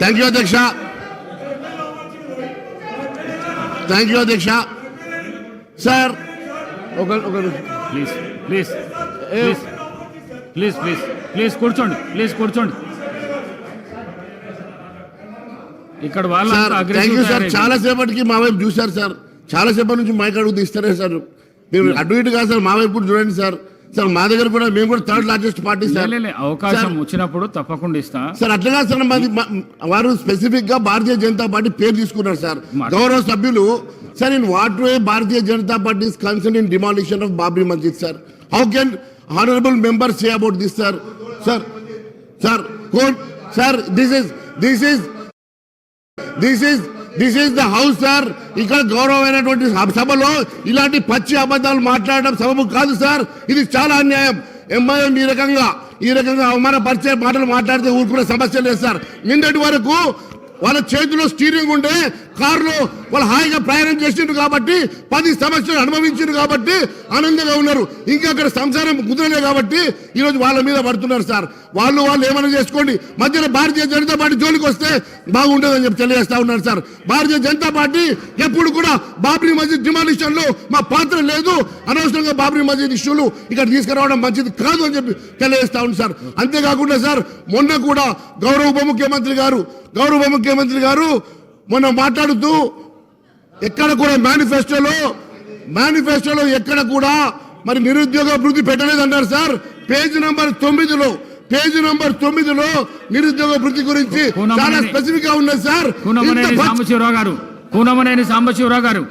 Thank you అధ్యక్ష thank you అధ్యక్ష sir ఒక ఒక. Please please please please please please కూర్చోండి ప్లీజ్ కూర్చోండి. ఇక్కడ యూ సార్ చాలా సేపటికి మా వైపు చూశారు సార్ చాలా సేపటి నుంచి మైక్ అడుగు తీస్తారే సార్ మీరు అటు ఇటు కాదు సార్ మా వైపు చూడండి సార్ సార్ మా దగ్గర కూడా మేము కూడా థర్డ్ లార్జెస్ట్ పార్టీ సార్. అవకాశం వచ్చినప్పుడు తప్పకుండా ఇస్తా. సార్ అట్లా సార్ మాది వారు స్పెసిఫిక్గా భారతీయ జనతా పార్టీ పేరు తీసుకున్నారు సార్. గౌరవ సభ్యులు sir in what way Bharatiya Janata party is concern in demolition of Babri Masjid sir. How can honourable member say about this sir? Sir sir court sir this is this is this is this is the house sir ఇక్కడ గౌరవమైనటువంటి సభలో ఇలాంటి పచ్చి అబద్ధాలు మాట్లాడడం సబబు కాదు sir ఇది చాలా అన్యాయం. ఎంఐఎం ఈ రకంగా ఈ రకంగా అవమానపరిచే మాటలు మాట్లాడితే ఊరుకునే సమస్య లేదు సార్ నిన్నటి వరకు వాళ్ళ చేతిలో స్టీరింగ్ ఉండే కారులో వాళ్ళు హాయిగా ప్రయాణం చేసిండ్రు కాబట్టి పది సమస్యలు అనుభవించారు కాబట్టి ఆనందంగా ఉన్నారు. ఇంకా అక్కడ సంసారం కుదరలే కాబట్టి ఈరోజు వాళ్ళ మీద పడుతున్నారు సార్. వాళ్ళు వాళ్ళు ఏమైనా చేసుకోండి. మధ్యలో భారతీయ జనతా పార్టీ జోలికి వస్తే బాగుండదని చెప్పి తెలియజేస్తా ఉన్నారు సార్. భారతీయ జనతా పార్టీ ఎప్పుడు కూడా బాబ్రీ మస్జిద్ డిమాలిషన్లో మా పాత్ర లేదు. అనవసరంగా బాబ్రీ మస్జిద్ ఇష్యూలు ఇక్కడ తీసుకురావడం మంచిది కాదు అని చెప్పి తెలియజేస్తా ఉంది సార్. అంతేకాకుండా సార్ మొన్న కూడా గౌరవ ఉప ముఖ్యమంత్రి గారు గౌరవ ఉప ముఖ్యమంత్రి గారు మొన్న మాట్లాడుతూ ఎక్కడ కూడా మేనిఫెస్టోలో మేనిఫెస్టోలో ఎక్కడ కూడా మరి నిరుద్యోగ అభివృద్ధి పెట్టలేదన్నారు సార్. పేజ్ నంబర్ తొమ్మిదిలో పేజ్ నంబర్ తొమ్మిదిలో నిరుద్యోగ వృద్ధి గురించి చాలా స్పెసిఫిక్గా ఉన్నది సార్. కూనమనేని సాంబశివరావు గారు కూనమనేని సాంబశివరావు గారు